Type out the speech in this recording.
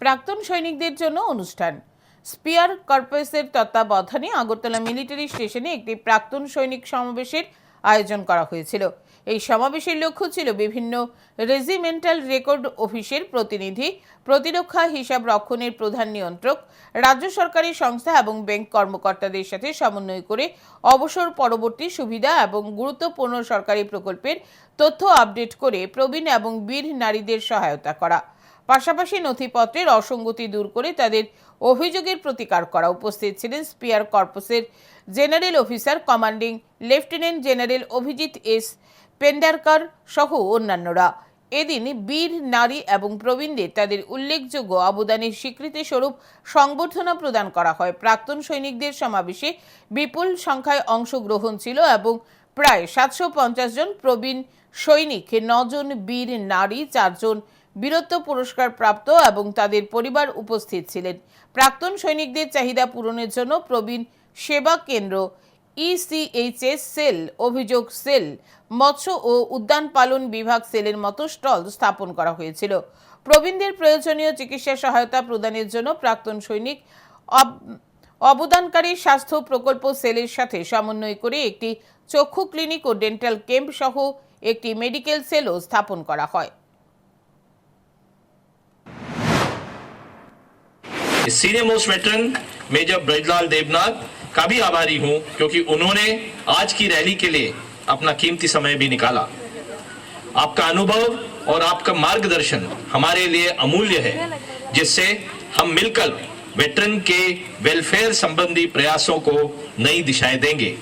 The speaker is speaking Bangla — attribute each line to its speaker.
Speaker 1: প্রাক্তন সৈনিকদের জন্য অনুষ্ঠান। স্পিয়ার কর্পাসের তত্ত্বাবধানে আগরতলা মিলিটারি স্টেশনে একটি প্রাক্তন সৈনিক সমাবেশের আয়োজন করা হয়েছিল। এই সমাবেশের লক্ষ্য ছিল বিভিন্ন রেজিমেন্টাল রেকর্ড অফিসের প্রতিনিধি, প্রতিরক্ষা হিসাব রক্ষণের প্রধান নিয়ন্ত্রক, রাজ্য সরকারি সংস্থা এবং ব্যাংক কর্মকর্তাদের সাথে সমন্বয় করে অবসর পরবর্তী সুবিধা এবং গুরুত্বপূর্ণ সরকারি প্রকল্পের তথ্য আপডেট করে প্রবীণ এবং বীর নারীদের সহায়তা করা। পাশাপাশি নথিপত্রের অসঙ্গতি দূর করে তাদের অভিযোগের প্রতিকার করা উপস্থিত ছিলেন spear কর্পসের general officer commanding lieutenant general Abhijit S Pendharkar সহ অন্যান্যরা। এদিন বীর, নারী এবং প্রবীণদের তাদের উল্লেখযোগ্য অবদানের স্বীকৃতি স্বরূপ সংবর্ধনা প্রদান করা হয়। প্রাক্তন সৈনিকদের সমাবেশে বিপুল সংখ্যায় অংশগ্রহণ ছিল এবং প্রায় সাতশো পঞ্চাশ জন প্রবীণ সৈনিক, নজন বীর, নারী, চারজন বীরত্ব পুরস্কার প্রাপ্ত এবং তাদের পরিবার উপস্থিত ছিলেন। প্রাক্তন সৈনিকদের চাহিদা পূরণের জন্য প্রবীণ সেবা কেন্দ্র ইসিএইচএস সেল, অভিযোগ সেল, মৎস্য ও উদ্যান পালন বিভাগ সেলের মতো স্টল স্থাপন করা হয়েছিল। প্রবীণদের প্রয়োজনীয় চিকিৎসা সহায়তা প্রদানের জন্য প্রাক্তন সৈনিক অব- অবদানকারী স্বাস্থ্য প্রকল্প সেলের সাথে সমন্বয় করে একটি চক্ষু ক্লিনিক ও ডেন্টাল ক্যাম্প সহ একটি মেডিকেল সেলও স্থাপন করা হয়।
Speaker 2: Senior most veteran major Brajlal Devnath का भी आभारी हूँ, क्योंकि उन्होंने आज की रैली के लिए अपना कीमती समय भी निकाला। आपका अनुभव और आपका मार्गदर्शन हमारे लिए अमूल्य है, जिससे हम मिलकर वेटरन के वेलफेयर संबंधी प्रयासों को नई दिशाएँ देंगे।